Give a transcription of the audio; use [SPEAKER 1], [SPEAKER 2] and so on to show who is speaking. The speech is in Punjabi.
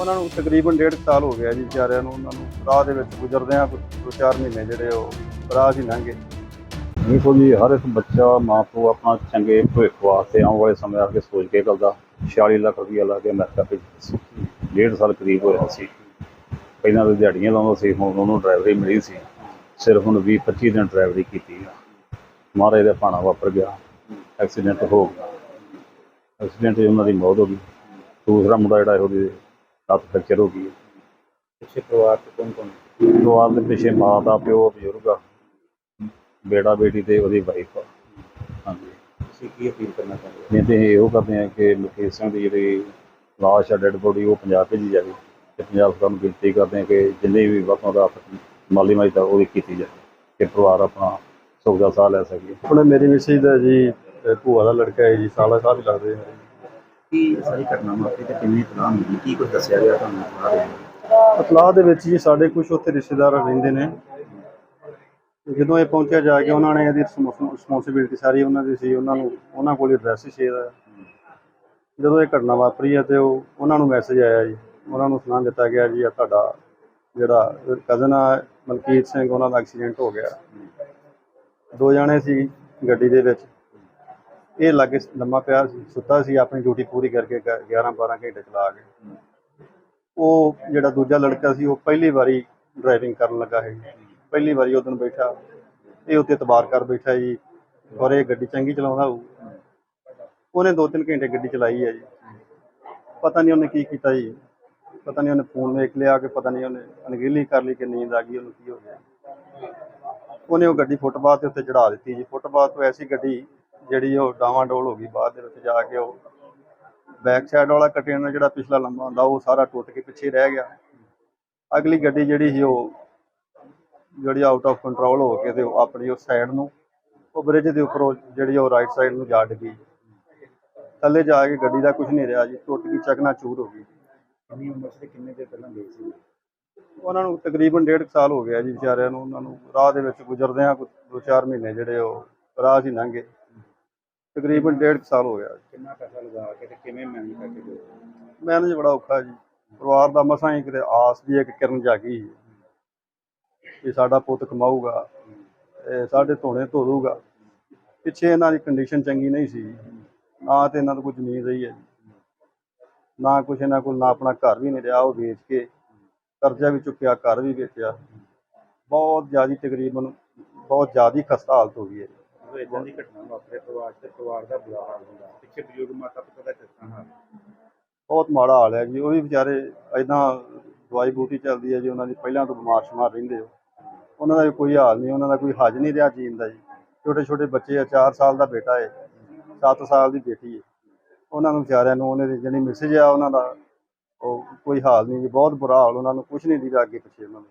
[SPEAKER 1] ਉਹਨਾਂ ਨੂੰ ਤਕਰੀਬਨ ਡੇਢ ਸਾਲ ਹੋ ਗਿਆ ਜੀ ਵਿਚਾਰਿਆਂ ਨੂੰ ਉਹਨਾਂ ਨੂੰ ਰਾਹ ਦੇ ਵਿੱਚ ਗੁਜ਼ਰਦਿਆਂ ਕੁਝ ਦੋ ਚਾਰ ਮਹੀਨੇ ਜਿਹੜੇ ਉਹ ਰਾਹ 'ਚ ਹੀ ਲੰਘੇ
[SPEAKER 2] ਦੇਖੋ ਜੀ, ਹਰ ਇੱਕ ਬੱਚਾ ਮਾਂ ਪਿਓ ਆਪਣਾ ਚੰਗੇ ਭਵਿੱਖ ਵਾਸਤੇ ਆਉਣ ਵਾਲੇ ਸਮੇਂ ਬਾਰੇ ਸੋਚ ਕੇ ਕਰਦਾ। 46 ਲੱਖ ਰੁਪਈਆ ਲਾ ਕੇ ਅਮਰੀਕਾ ਭੇਜਿਆ ਸੀ। ਡੇਢ ਸਾਲ ਕਰੀਬ ਹੋਇਆ ਸੀ। ਪਹਿਲਾਂ ਤਾਂ ਦਿਹਾੜੀਆਂ ਲਾਉਂਦਾ ਸੀ, ਹੁਣ ਉਹਨੂੰ ਡਰਾਈਵਰੀ ਮਿਲੀ ਸੀ। ਸਿਰਫ ਹੁਣ 20 25 ਦਿਨ ਡਰਾਈਵਰੀ ਕੀਤੀ ਆ। ਮਹਾਰਾਜ ਦਾ ਭਾਣਾ ਵਾਪਰ ਗਿਆ। ਐਕਸੀਡੈਂਟ ਹੋ ਗਿਆ। ਐਕਸੀਡੈਂਟ 'ਚ ਉਹਨਾਂ ਦੀ ਮੌਤ ਹੋ ਗਈ। ਦੂਸਰਾ ਮੁੰਡਾ ਜਿਹੜਾ ਇਹੋ ਉਹਦੀ ਲੱਤ ਫ੍ਰੈਕਚਰ ਹੋ। ਗਈ
[SPEAKER 3] ਪਿੱਛੇ ਪਰਿਵਾਰ ਚ ਕੌਣ ਕੌਣ
[SPEAKER 2] ਪਰਿਵਾਰ ਦੇ ਪਿੱਛੇ ਮਾਂ ਦਾ ਪਿਓ ਬਜ਼ੁਰਗ ਆ। ਬੇਟਾ ਬੇਟੀ ਤੇ ਉਹਦੀ ਵਾਈਫ ਆ। ਹਾਂਜੀ।
[SPEAKER 3] ਤੁਸੀਂ ਕੀ ਅਪੀਲ ਕਰਨਾ ਚਾਹੁੰਦੇ ਹੋ?
[SPEAKER 2] ਨਹੀਂ ਤੇ ਅਸੀਂ ਇਹੋ ਕਰਦੇ ਹਾਂ ਕਿ ਮੁਕੇਸ਼ ਸਿੰਘ ਦੀ ਜਿਹੜੀ ਲਾਸ਼ ਆ ਡੈਡ ਬੋਡੀ ਉਹ ਪੰਜਾਬ ਭੇਜੀ ਜਾਵੇ। ਤੇ ਪੰਜਾਬ ਸਰਕਾਰ ਨੂੰ ਬੇਨਤੀ ਕਰਦੇ ਹਾਂ ਕਿ ਜਿੰਨੇ ਵੀ ਵਰਤੋਂ ਦਾ ਮਾਲੀ ਮਦਦ ਉਹਦੀ ਕੀਤੀ ਜਾਵੇ। ਕਿ ਪਰਿਵਾਰ ਆਪਣਾ ਸੁੱਖ ਦਾ ਸਾਹ ਲੈ ਸਕੇ।
[SPEAKER 1] ਆਪਣੇ ਮੇਰੀ ਮਿਸਿਸ ਦਾ ਜੀ ਅਹ ਭੂਆ ਦਾ ਲੜਕਾ ਹੈ ਜੀ ਸਾਲਾ ਸਾਹਿਬ ਹੀ ਲੱਗਦੇ ਆ।
[SPEAKER 3] ਕੀ ਸਾਰੀ ਘਟਨਾ ਵਾਪਰੀ ਤੇ ਕਿੰਨੀ ਤਲਾਹ ਮਿਲੀ? ਕੀ ਕੁਝ ਦੱਸਿਆ ਗਿਆ ਤੁਹਾਨੂੰ ਬਾਅਦ ਵਿੱਚ?
[SPEAKER 1] ਇਤਲਾਹ ਦੇ ਵਿੱਚ ਜੀ ਸਾਡੇ ਕੁਝ ਉੱਥੇ ਰਿਸ਼ਤੇਦਾਰ ਰਹਿੰਦੇ ਨੇ। ਤੇ ਜਦੋਂ ਇਹ ਪਹੁੰਚਿਆ ਜਾ ਕੇ ਉਹਨਾਂ ਨੇ ਇਹਦੀ ਰਿਸਪੌਂਸਿਬਿਲਟੀ ਸਾਰੀ ਉਹਨਾਂ ਦੀ ਸੀ, ਉਹਨਾਂ ਨੂੰ ਉਹਨਾਂ ਕੋਲ ਐਡਰੈਸ ਹੀ ਸ਼ੇਅਰ ਹੈ ਜਦੋਂ ਇਹ ਘਟਨਾ ਵਾਪਰੀ ਹੈ ਤੇ ਉਹ ਉਹਨਾਂ ਨੂੰ ਮੈਸੇਜ ਆਇਆ ਜੀ। ਉਹਨਾਂ ਨੂੰ ਸੁਣਾ ਦਿੱਤਾ ਗਿਆ ਜੀ ਆ ਤੁਹਾਡਾ ਜਿਹੜਾ ਕਜ਼ਨ ਆ, ਮਲਕੀਤ ਸਿੰਘ, ਉਹਨਾਂ ਦਾ ਐਕਸੀਡੈਂਟ ਹੋ ਗਿਆ। ਦੋ ਜਣੇ ਸੀ ਗੱਡੀ ਦੇ ਵਿੱਚ। ਇਹ ਲਾਗੇ ਲੰਮਾ ਪਿਆ ਸੀ, ਸੁੱਤਾ ਸੀ, ਆਪਣੀ ਡਿਊਟੀ ਪੂਰੀ ਕਰਕੇ 11 12 ਘੰਟੇ ਚਲਾ ਕੇ ਉਹ ਜਿਹੜਾ ਦੂਜਾ ਲੜਕਾ ਸੀ, ਉਹ ਪਹਿਲੀ ਵਾਰੀ ਡਰਾਈਵਿੰਗ ਕਰਨ ਲੱਗਾ ਹੈ ਪਹਿਲੀ ਵਾਰੀ ਉਹ ਦਿਨ ਬੈਠਾ। ਇਹ ਉੱਤੇ ਤਬਾਰ ਕਰ ਬੈਠਾ ਜੀ, ਔਰ ਇਹ ਗੱਡੀ ਚੰਗੀ ਚਲਾਉਂਦਾ ਹੋਊ। ਉਹਨੇ 2-3 ਘੰਟੇ ਗੱਡੀ ਚਲਾਈ ਹੈ ਜੀ। ਪਤਾ ਨਹੀਂ ਉਹਨੇ ਕੀ ਕੀਤਾ ਜੀ। ਪਤਾ ਨਹੀਂ ਉਹਨੇ ਫੋਨ ਵੇਖ ਲਿਆ ਕਿ ਪਤਾ ਨਹੀਂ ਉਹਨੇ ਅਣਗਹਿਲੀ ਕਰ ਲਈ ਕਿ ਨੀਂਦ ਆ ਗਈ, ਉਹਨੂੰ ਕੀ ਹੋ ਗਿਆ। ਉਹਨੇ ਉਹ ਗੱਡੀ ਫੁੱਟਪਾਥ ਦੇ ਉੱਤੇ ਚੜਾ ਦਿੱਤੀ ਜੀ। ਫੁੱਟਪਾਥ ਤੋਂ ਐਸੀ ਗੱਡੀ ਜਿਹੜੀ ਉਹ ਡਾਵਾਂਡੋਲ ਹੋ ਗਈ ਬਾਅਦ ਦੇ ਵਿੱਚ ਜਾ ਕੇ ਉਹ ਬੈਕ ਸਾਈਡ ਵਾਲਾ ਕੰਟੇਨਰ ਜਿਹੜਾ ਪਿਛਲਾ ਲੰਬਾ ਹੁੰਦਾ ਉਹ ਸਾਰਾ ਟੁੱਟ ਕੇ ਪਿੱਛੇ ਰਹਿ ਗਿਆ। ਅਗਲੀ ਗੱਡੀ ਜਿਹੜੀ ਸੀ ਉਹ ਜਿਹੜੀ ਆਊਟ ਆਫ ਕੰਟਰੋਲ ਹੋ ਕੇ ਤੇ ਉਹ ਆਪਣੀ ਉਸ ਸਾਈਡ ਨੂੰ ਉਹ ਬ੍ਰਿਜ ਦੇ ਉੱਪਰੋਂ ਜਿਹੜੀ ਉਹ ਰਾਈਟ ਸਾਈਡ ਨੂੰ ਜਾ ਡਿੱਗੀ। ਥੱਲੇ ਜਾ ਕੇ ਗੱਡੀ ਦਾ ਕੁਝ ਨਹੀਂ ਰਿਹਾ ਜੀ ਟੁੱਟ ਗਈ ਚਕਨਾ ਚੂਰ ਹੋ ਗਈ।
[SPEAKER 3] ਕਿੰਨੀ ਉਮਰ ਸੀ ਕਿੰਨੇ ਦੇ ਪਹਿਲਾਂ ਗਏ ਸੀ?
[SPEAKER 1] ਉਹਨਾਂ ਨੂੰ ਤਕਰੀਬਨ ਡੇਢ ਕੁ ਸਾਲ ਹੋ ਗਿਆ ਜੀ ਵਿਚਾਰਿਆਂ ਨੂੰ ਉਹਨਾਂ ਨੂੰ ਰਾਹ ਦੇ ਵਿੱਚ ਗੁਜ਼ਰਦਿਆਂ ਦੋ ਚਾਰ ਮਹੀਨੇ ਜਿਹੜੇ ਉਹ ਰਾਹ ਹੀ ਲੰਘੇ ਤਕਰੀਬਨ ਡੇਢ ਕੁ ਸਾਲ ਹੋ ਗਿਆ।
[SPEAKER 3] ਕਿੰਨਾ ਪੈਸਾ ਲਗਾ ਕੇ ਤੇ ਕਿਵੇਂ ਮੈਨੇਜ ਕਰਕੇ ਗਏ?
[SPEAKER 1] ਮੈਨੇਜ ਬੜਾ ਔਖਾ ਜੀ। ਪਰਿਵਾਰ ਦਾ ਮਸਾਂ ਹੀ ਕਿਤੇ ਆਸ ਦੀ ਇੱਕ ਕਿਰਨ ਜਾਗੀ ਕਿ ਸਾਡਾ ਪੁੱਤ ਕਮਾਊਗਾ ਸਾਡੇ ਧੋਣੇ ਧੋ ਦੂਗਾ ਪਿੱਛੇ ਇਹਨਾਂ ਦੀ ਕੰਡੀਸ਼ਨ ਚੰਗੀ ਨਹੀਂ ਸੀ। ਨਾ ਤੇ ਇਹਨਾਂ ਤੋਂ ਕੋਈ ਜ਼ਮੀਨ ਰਹੀ ਹੈ ਨਾ ਕੁਛ ਇਹਨਾਂ ਕੋਲ ਨਾ ਆਪਣਾ ਘਰ ਵੀ ਨਹੀਂ ਰਿਹਾ ਉਹ ਵੇਚ ਕੇ ਕਰਜ਼ਾ ਵੀ ਚੁੱਕਿਆ ਘਰ ਵੀ ਵੇਚਿਆ। ਬਹੁਤ ਜ਼ਿਆਦੀ ਤਕਰੀਬਨ ਬਹੁਤ ਜ਼ਿਆਦੀ ਖਸਤਾ ਹਾਲਤ ਹੋ ਗਈ ਹੈ।
[SPEAKER 3] ਜਦੋਂ ਇਦਾਂ ਦੀ ਘਟਨਾ ਵਾਪਰੇ, ਪਰਿਵਾਰ ਤੇ ਪਰਿਵਾਰ ਦਾ ਬੁਰਾ ਹਾਲ ਹੁੰਦਾ, ਪਿੱਛੇ ਬਜ਼ੁਰਗ ਮਾਤਾ ਪਿਤਾ ਦਾ ਕਿਸ ਹਾਲ?
[SPEAKER 1] ਬਹੁਤ ਮਾੜਾ ਹਾਲ ਹੈ ਜੀ, ਉਹ ਵੀ ਵਿਚਾਰੇ ਐਦਾਂ ਦਵਾਈ ਬੂਟੀ ਚੱਲਦੀ ਹੈ ਜੀ, ਉਹਨਾਂ ਦੀ ਪਹਿਲਾਂ ਤੋਂ ਬਿਮਾਰ ਸ਼ਮਾਰ ਰਹਿੰਦੇ ਹੋ। ਉਹਨਾਂ ਦਾ ਵੀ ਕੋਈ ਹਾਲ ਨਹੀਂ, ਉਹਨਾਂ ਦਾ ਕੋਈ ਹੱਜ ਨਹੀਂ ਰਿਹਾ ਜੀਣ ਦਾ ਜੀ। ਛੋਟੇ ਛੋਟੇ ਬੱਚੇ ਆ 4 ਸਾਲ ਦਾ ਬੇਟਾ ਹੈ 7 ਸਾਲ ਦੀ ਬੇਟੀ ਹੈ। ਉਹਨਾਂ ਨੂੰ ਵਿਚਾਰਿਆਂ ਨੂੰ ਉਹਨਾਂ ਦੀ ਜਿਹੜੀ ਮੈਸੇਜ ਆ, ਉਹਨਾਂ ਦਾ ਉਹ ਕੋਈ ਹਾਲ ਨਹੀਂ ਜੀ, ਬਹੁਤ ਬੁਰਾ ਹਾਲ, ਉਹਨਾਂ ਨੂੰ ਕੁਝ ਨਹੀਂ ਦੀਦਾ ਅੱਗੇ ਪਿੱਛੇ ਉਹਨਾਂ ਨੂੰ